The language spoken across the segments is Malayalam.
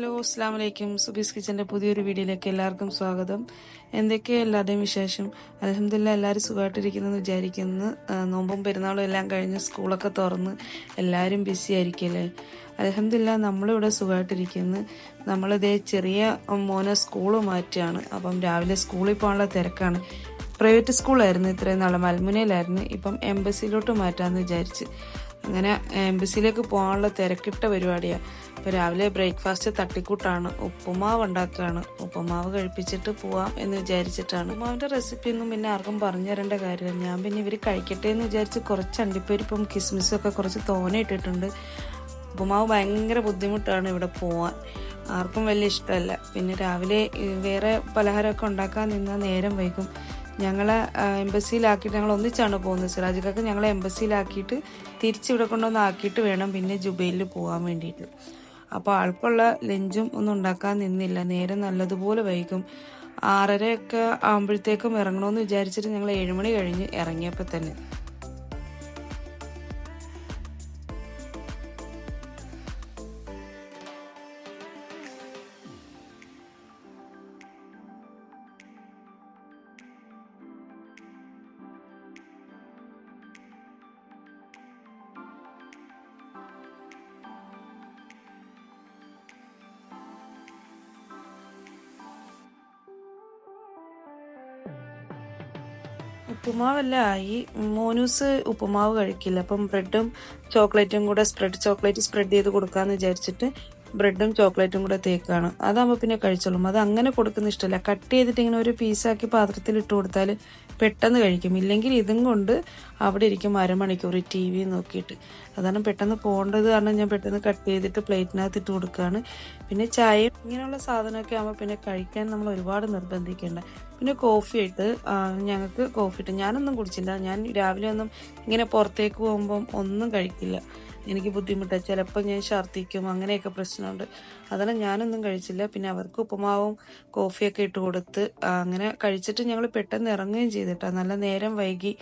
ഹലോ അസ്സാം വലൈക്കും സുബീസ് കിച്ചന്റെ പുതിയൊരു വീഡിയോയിലേക്ക് എല്ലാവർക്കും സ്വാഗതം. എന്തൊക്കെയാണ് എല്ലാവരുടെയും വിശേഷം? അലഹമില്ല എല്ലാവരും സുഖമായിട്ടിരിക്കുന്നെന്ന് വിചാരിക്കുന്നു. നോമ്പും പെരുന്നാളും എല്ലാം കഴിഞ്ഞ് സ്കൂളൊക്കെ തുറന്ന് എല്ലാവരും ബിസി ആയിരിക്കല്ലേ? അലഹമില്ല നമ്മളിവിടെ സുഖമായിട്ടിരിക്കുന്നു നമ്മളിതേ ചെറിയ മോനെ സ്കൂൾ മാറ്റുകയാണ്. അപ്പം രാവിലെ സ്കൂളിൽ പോകാനുള്ള തിരക്കാണ്. പ്രൈവറ്റ് സ്കൂളായിരുന്നു ഇത്രയും നാളെ. മൽമുനയിലായിരുന്നു ഇപ്പം എംബസിയിലോട്ട് മാറ്റാമെന്ന് വിചാരിച്ച്. അങ്ങനെ എംബസിയിലേക്ക് പോകാനുള്ള തിരക്കിട്ട പരിപാടിയാണ് ഇപ്പോൾ രാവിലെ ബ്രേക്ക്ഫാസ്റ്റ് തട്ടിക്കൂട്ടാണ്. ഉപ്പുമാവ് ഉണ്ടാക്കുകയാണ്. ഉപ്പുമാവ് കഴിപ്പിച്ചിട്ട് പോവാം എന്ന് വിചാരിച്ചിട്ടാണ്. ഉപ്പുമാവിന്റെ റെസിപ്പി ഒന്നും പിന്നെ ആർക്കും പറഞ്ഞു തരേണ്ട കാര്യമില്ല. ഞാൻ പിന്നെ ഇവർ കഴിക്കട്ടെ എന്ന് വിചാരിച്ച് കുറച്ച് അണ്ടിപ്പരിപ്പും കിസ്മിസും ഒക്കെ കുറച്ച് തോനെ ഇട്ടിട്ടുണ്ട്. ഉപ്പുമാവ് ഭയങ്കര ബുദ്ധിമുട്ടാണ് ഇവിടെ പോവാൻ. ആർക്കും വലിയ ഇഷ്ടമല്ല. പിന്നെ രാവിലെ വേറെ പലഹാരമൊക്കെ ഉണ്ടാക്കാൻ നിന്നാൽ നേരം വൈകും. ഞങ്ങളെ എംബസിയിലാക്കിയിട്ട് ഞങ്ങൾ ഒന്നിച്ചാണ് പോകുന്നത് സിറാജിക്കൊക്കെ ഞങ്ങളെ എംബസിയിലാക്കിയിട്ട് തിരിച്ചിവിടെ കൊണ്ടുവന്ന് ആക്കിയിട്ട് വേണം പിന്നെ ജുബൈലിൽ പോകാൻ വേണ്ടിയിട്ട്. അപ്പോൾ ആൾക്കുള്ള ലഞ്ചും ഒന്നും ഉണ്ടാക്കാൻ നിന്നില്ല. നേരെ നല്ലതുപോലെ വൈകും. ആറരയൊക്കെ ആകുമ്പോഴത്തേക്കും ഇറങ്ങണമെന്ന് വിചാരിച്ചിട്ട് ഞങ്ങൾ ഏഴുമണി കഴിഞ്ഞ് ഇറങ്ങിയപ്പോൾ തന്നെ. ഉപ്പുമാവെല്ലാം ഈ മോനൂസ് ഉപ്പുമാവ് കഴിക്കില്ല. അപ്പം ബ്രെഡും ചോക്ലേറ്റും കൂടെ സ്പ്രെഡ് ചോക്ലേറ്റ് സ്പ്രെഡ് ചെയ്ത് കൊടുക്കാന്ന് വിചാരിച്ചിട്ട് ബ്രെഡും ചോക്ലേറ്റും കൂടെ തേക്കാണ്. അതാകുമ്പോൾ പിന്നെ കഴിച്ചോളും. അത് അങ്ങനെ കൊടുക്കുന്ന ഇഷ്ടമല്ല കട്ട് ചെയ്തിട്ട് ഇങ്ങനെ ഒരു പീസാക്കി പാത്രത്തിൽ ഇട്ട് കൊടുത്താൽ പെട്ടെന്ന് കഴിക്കും. ഇല്ലെങ്കിൽ ഇതും കൊണ്ട് അവിടെ ഇരിക്കും അരമണിക്കൂർ ടി വി നോക്കിയിട്ട്. അതാണ് പെട്ടെന്ന് പോകേണ്ടത് കാരണം ഞാൻ പെട്ടെന്ന് കട്ട് ചെയ്തിട്ട് പ്ലേറ്റിനകത്ത് ഇട്ട് കൊടുക്കുകയാണ് പിന്നെ ചായയും ഇങ്ങനെയുള്ള സാധനമൊക്കെ ആകുമ്പോൾ പിന്നെ കഴിക്കാൻ നമ്മൾ ഒരുപാട് നിർബന്ധിക്കേണ്ട. പിന്നെ കോഫി ഇട്ട് ഞങ്ങൾക്ക് കോഫി ഇട്ട്. ഞാനൊന്നും കുടിച്ചില്ല. ഞാൻ രാവിലെ ഒന്നും ഇങ്ങനെ പുറത്തേക്ക് പോകുമ്പം ഒന്നും കഴിക്കില്ല. എനിക്ക് ബുദ്ധിമുട്ടാ. ചിലപ്പോൾ ഞാൻ ഛർദ്ദിക്കും. അങ്ങനെയൊക്കെ പ്രശ്നമുണ്ട്. അതാണ് ഞാനൊന്നും കഴിച്ചില്ല. പിന്നെ അവർക്ക് ഉപ്പുമാവും കോഫിയൊക്കെ ഇട്ട് കൊടുത്ത് അങ്ങനെ കഴിച്ചിട്ട് ഞങ്ങൾ പെട്ടെന്ന് ഇറങ്ങുകയും ചെയ്തിട്ടാണ് നല്ല നേരം വൈകി.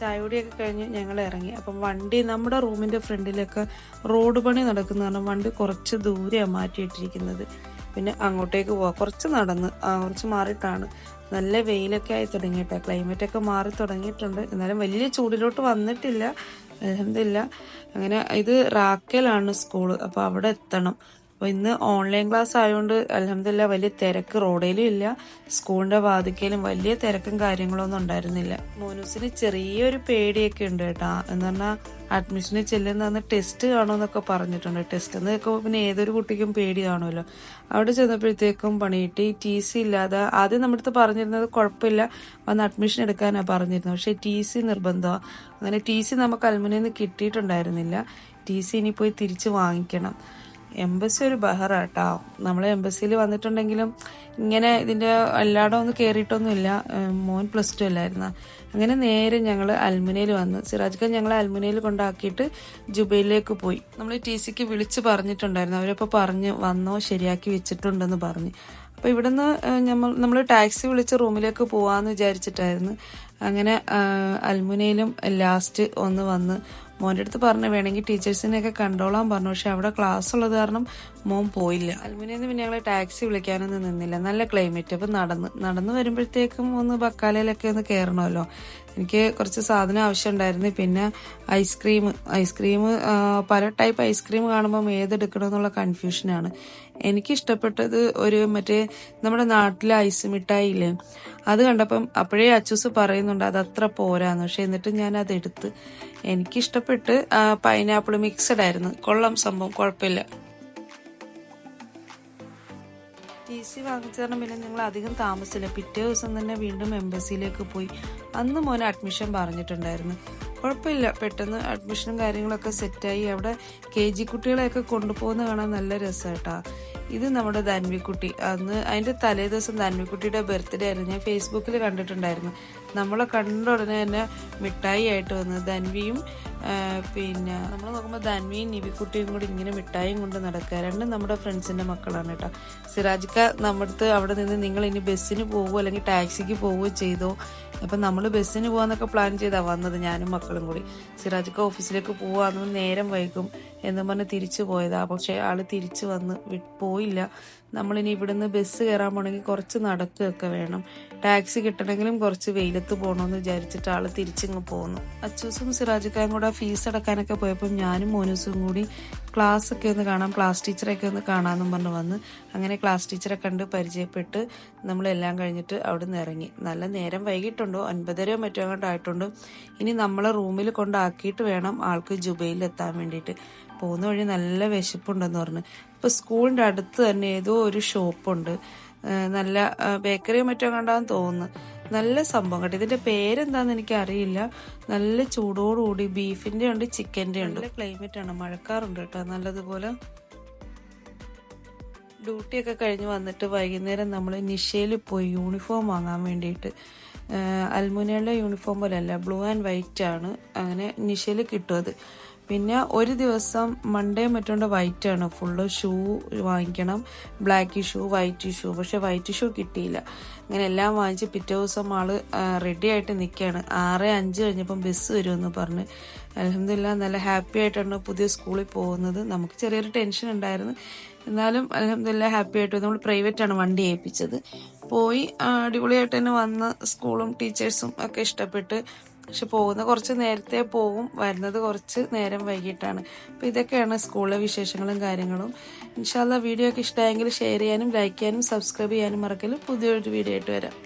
ചായകുടിയൊക്കെ കഴിഞ്ഞ് ഞങ്ങൾ ഇറങ്ങി. അപ്പം വണ്ടി നമ്മുടെ റൂമിന്റെ ഫ്രണ്ടിലൊക്കെ റോഡ് പണി നടക്കുന്ന കാരണം വണ്ടി കുറച്ച് ദൂരെയാണ് മാറ്റിയിട്ടിരിക്കുന്നത്. പിന്നെ അങ്ങോട്ടേക്ക് പോവാം. കുറച്ച് നടന്ന് കുറച്ച് മാറിയിട്ടാണ്. നല്ല വെയിലൊക്കെ ആയി തുടങ്ങിയിട്ടാണ് ക്ലൈമറ്റൊക്കെ മാറി തുടങ്ങിയിട്ടുണ്ട്. എന്നാലും വലിയ ചൂടിലോട്ട് വന്നിട്ടില്ല. അലഹമില്ല അങ്ങനെ ഇത് റാക്കേലാണ് സ്കൂൾ. അപ്പോൾ അവിടെ എത്തണം. അപ്പൊ ഇന്ന് ഓൺലൈൻ ക്ലാസ് ആയതുകൊണ്ട് അലഹമില്ല വലിയ തിരക്ക് റോഡിലും ഇല്ല. സ്കൂളിന്റെ വാതിക്കലും വലിയ തിരക്കും കാര്യങ്ങളൊന്നും ഉണ്ടായിരുന്നില്ല. മോനൂസിന് ചെറിയൊരു പേടിയൊക്കെ ഉണ്ട് കേട്ടാ. എന്ന് പറഞ്ഞാൽ അഡ്മിഷന് ചെല്ലുന്ന ടെസ്റ്റ് കാണുമെന്നൊക്കെ പറഞ്ഞിട്ടുണ്ട്. ടെസ്റ്റ് എന്ന് കേൾക്കുമ്പോൾ പിന്നെ ഏതൊരു കുട്ടിക്കും പേടി കാണുമല്ലോ. അവിടെ ചെന്നപ്പോഴത്തേക്കും പണിയിട്ട് ടി സി ഇല്ലാതെ ആദ്യം നമ്മുടെ അടുത്ത് പറഞ്ഞിരുന്നത് കുഴപ്പമില്ല. വന്ന് അഡ്മിഷൻ എടുക്കാനാണ് പറഞ്ഞിരുന്നത്. പക്ഷേ ടി സി നിർബന്ധമാണ് അങ്ങനെ ടി സി നമുക്ക് അൽമുനിന്ന് നിന്ന് കിട്ടിയിട്ടുണ്ടായിരുന്നില്ല. ടി സി ഇനി പോയി തിരിച്ച് വാങ്ങിക്കണം. എംബസി ഒരു ബഹറാട്ടോ. നമ്മൾ എംബസിയിൽ വന്നിട്ടുണ്ടെങ്കിലും ഇങ്ങനെ ഇതിന്റെ എല്ലായിടം ഒന്നും കയറിയിട്ടൊന്നുമില്ല മോൻ പ്ലസ് ടു അല്ലായിരുന്നു. അങ്ങനെ നേരെ ഞങ്ങൾ അൽമുനയിൽ വന്ന് സിറാജ് ഖാൻ ഞങ്ങളെ അൽമുനയിൽ കൊണ്ടാക്കിയിട്ട് ജുബൈലിലേക്ക് പോയി. നമ്മൾ ടി സിക്ക് വിളിച്ച് പറഞ്ഞിട്ടുണ്ടായിരുന്നു. അവരപ്പോൾ പറഞ്ഞ് വന്നോ ശരിയാക്കി വെച്ചിട്ടുണ്ടെന്ന് പറഞ്ഞ്. അപ്പോൾ ഇവിടുന്ന് നമ്മൾ നമ്മൾ ടാക്സി വിളിച്ച് റൂമിലേക്ക് പോവാന്ന് വിചാരിച്ചിട്ടായിരുന്നു. അങ്ങനെ അൽമുനയിലും ലാസ്റ്റ് ഒന്ന് വന്ന് മോന്റെ അടുത്ത് പറഞ്ഞു വേണമെങ്കിൽ ടീച്ചേഴ്സിനെയൊക്കെ കണ്ടോളാൻ പറഞ്ഞു. പക്ഷെ അവിടെ ക്ലാസ് ഉള്ളത് കാരണം മോൻ പോയില്ല. അൽമുനയിൽ നിന്ന് പിന്നെ ഞങ്ങൾ ടാക്സി വിളിക്കാനൊന്നും നിന്നില്ല. നല്ല ക്ലൈമറ്റ്. അപ്പം നടന്ന് നടന്ന് വരുമ്പോഴത്തേക്കും ഒന്ന് ബക്കാലയിലൊക്കെ ഒന്ന് കയറണമല്ലോ എനിക്ക് കുറച്ച് സാധനം ആവശ്യമുണ്ടായിരുന്നു. പിന്നെ ഐസ്ക്രീം ഐസ്ക്രീം പല ടൈപ്പ് ഐസ്ക്രീം കാണുമ്പം ഏതെടുക്കണം എന്നുള്ള കൺഫ്യൂഷനാണ് എനിക്ക് ഇഷ്ടപ്പെട്ടത് ഒരു മറ്റേ നമ്മുടെ നാട്ടിലെ ഐസ് മിഠായി ഇല്ലേ അത് കണ്ടപ്പം അപ്പോഴേ അച്ചൂസ് പറയുന്നുണ്ട് അത് അത്ര പോരാന്ന്. പക്ഷെ എന്നിട്ട് ഞാൻ അത് എടുത്ത് എനിക്കിഷ്ടപ്പെട്ട് പൈനാപ്പിൾ മിക്സഡ് ആയിരുന്നു. കൊള്ളം സംഭവം കുഴപ്പമില്ല. ടി സി വാങ്ങിച്ചു തരണം പിന്നെ ഞങ്ങൾ അധികം താമസിച്ചില്ല. പിറ്റേ ദിവസം തന്നെ വീണ്ടും എംബസിയിലേക്ക് പോയി. അന്ന് മോനെ അഡ്മിഷൻ പറഞ്ഞിട്ടുണ്ടായിരുന്നു. കുഴപ്പമില്ല. പെട്ടെന്ന് അഡ്മിഷനും കാര്യങ്ങളൊക്കെ സെറ്റായി. അവിടെ കെ ജി കുട്ടികളെയൊക്കെ കൊണ്ടുപോകുന്ന കാണാൻ നല്ല രസമായിട്ടാ ഇത് നമ്മുടെ ധന്വിക്കുട്ടി. അന്ന് അതിന്റെ തലേ ദിവസം ധന്വിക്കുട്ടിയുടെ ബർത്ത്ഡേ ആയിരുന്നു. ഞാൻ ഫേസ്ബുക്കിൽ കണ്ടിട്ടുണ്ടായിരുന്നു. നമ്മളെ കണ്ട ഉടനെ തന്നെ മിഠായി ആയിട്ട് വന്ന് ധന്വിയും പിന്നെ നമ്മൾ നോക്കുമ്പോൾ ധന്വിയും നിവിക്കുട്ടിയും കൂടി ഇങ്ങനെ മിഠായിയും കൊണ്ട് നടക്കുക. രണ്ടും നമ്മുടെ ഫ്രണ്ട്സിന്റെ മക്കളാണ് കേട്ടോ. സിറാജിക്ക നമ്മുടെ അവിടെ നിന്ന് നിങ്ങൾ ഇനി ബസ്സിന് പോകുമോ അല്ലെങ്കിൽ ടാക്സിക്ക് പോവുകയോ ചെയ്തോ? അപ്പം നമ്മൾ ബസ്സിന് പോകാന്നൊക്കെ പ്ലാൻ ചെയ്താ വന്നത് ഞാനും മക്കളും കൂടി. സിറാജിക്ക ഓഫീസിലേക്ക് പോവാന്ന് നേരം വൈകും എന്ന് പറഞ്ഞ് തിരിച്ചു പോയതാ. പക്ഷെ ആൾ തിരിച്ചു വന്ന് വി- പോയില്ല. നമ്മളിനി ഇവിടുന്ന് ബസ് കയറാൻ പോകണമെങ്കിൽ കുറച്ച് നടക്കുകയൊക്കെ വേണം. ടാക്സി കിട്ടണമെങ്കിലും കുറച്ച് വെയിലത്ത് പോകണമെന്ന് വിചാരിച്ചിട്ട് ആൾ തിരിച്ചിങ്ങ് പോന്നു. അച്ചൂസും സിറാജിക്കായും കൂടെ ഫീസ് അടക്കാനൊക്കെ പോയപ്പോൾ ഞാനും മോനൂസും കൂടി ക്ലാസ് ഒക്കെ ഒന്ന് കാണാം ക്ലാസ് ടീച്ചറൊക്കെ ഒന്ന് കാണാമെന്നും പറഞ്ഞ് വന്ന് അങ്ങനെ ക്ലാസ് ടീച്ചറെ കണ്ട് പരിചയപ്പെട്ട് നമ്മളെല്ലാം കഴിഞ്ഞിട്ട് അവിടെ നിന്ന് ഇറങ്ങി. നല്ല നേരം വൈകിട്ടുണ്ടോ? ഒൻപതരയോ മറ്റോ അങ്ങോട്ട് ഇനി നമ്മളെ റൂമിൽ കൊണ്ടാക്കിയിട്ട് വേണം ആൾക്ക് ജുബൈയിൽ എത്താൻ വേണ്ടിയിട്ട്. പോകുന്ന വഴി നല്ല വിശപ്പുണ്ടെന്ന് പറഞ്ഞു. ഇപ്പൊ സ്കൂളിന്റെ അടുത്ത് തന്നെ ഏതോ ഒരു ഷോപ്പുണ്ട്. നല്ല ബേക്കറിയോ മറ്റോ കണ്ടാന്ന് തോന്നുന്നു. നല്ല സംഭവം കേട്ടോ. ഇതിന്റെ പേരെന്താന്ന് എനിക്ക് അറിയില്ല നല്ല ചൂടോടുകൂടി ബീഫിന്റെ ഉണ്ട് ചിക്കന്റെ ഉണ്ട്. ക്ലൈമറ്റ് ആണ്. മഴക്കാറുണ്ട് കേട്ടോ. നല്ലതുപോലെ ഡ്യൂട്ടിയൊക്കെ കഴിഞ്ഞ് വന്നിട്ട് വൈകുന്നേരം നമ്മൾ നിഷയിൽ പോയി യൂണിഫോം വാങ്ങാൻ വേണ്ടിയിട്ട്. അൽമുനയുടെ യൂണിഫോം പോലെയല്ല ബ്ലൂ ആൻഡ് വൈറ്റ് ആണ് അങ്ങനെ നിഷയിൽ കിട്ടും അത്. പിന്നെ ഒരു ദിവസം മൺഡേ മറ്റോണ്ട് വൈറ്റ് ആണ്. ഫുള്ള് ഷൂ വാങ്ങിക്കണം. ബ്ലാക്ക് ഷൂ വൈറ്റ് ഷൂ പക്ഷെ വൈറ്റ് ഷൂ കിട്ടിയില്ല. അങ്ങനെ എല്ലാം വാങ്ങിച്ച് പിറ്റേ ദിവസം ആൾ റെഡി ആയിട്ട് നിൽക്കുകയാണ് ആറ് അഞ്ച് കഴിഞ്ഞപ്പം ബസ് വരുമെന്ന് പറഞ്ഞ്. അലഹമില്ല നല്ല ഹാപ്പി ആയിട്ടാണ് പുതിയ സ്കൂളിൽ പോകുന്നത്. നമുക്ക് ചെറിയൊരു ടെൻഷൻ ഉണ്ടായിരുന്നു. എന്നാലും അലഹമില്ല ഹാപ്പി ആയിട്ട് നമ്മൾ പ്രൈവറ്റ് ആണ് വണ്ടി ഏൽപ്പിച്ചത്. പോയി അടിപൊളിയായിട്ട് തന്നെ വന്ന് സ്കൂളും ടീച്ചേഴ്സും ഒക്കെ ഇഷ്ടപ്പെട്ട് പക്ഷെ പോകുന്ന കുറച്ച് നേരത്തെ പോവും വരുന്നത് കുറച്ച് നേരം വൈകിട്ടാണ്. അപ്പൊ ഇതൊക്കെയാണ് സ്കൂളിലെ വിശേഷങ്ങളും കാര്യങ്ങളും. ഇൻഷാല്ല വീഡിയോ ഒക്കെ ഇഷ്ടമായെങ്കിൽ ഷെയർ ചെയ്യാനും ലൈക്ക് ചെയ്യാനും സബ്സ്ക്രൈബ് ചെയ്യാനും മറക്കലും പുതിയൊരു വീഡിയോ ആയിട്ട് വരാം.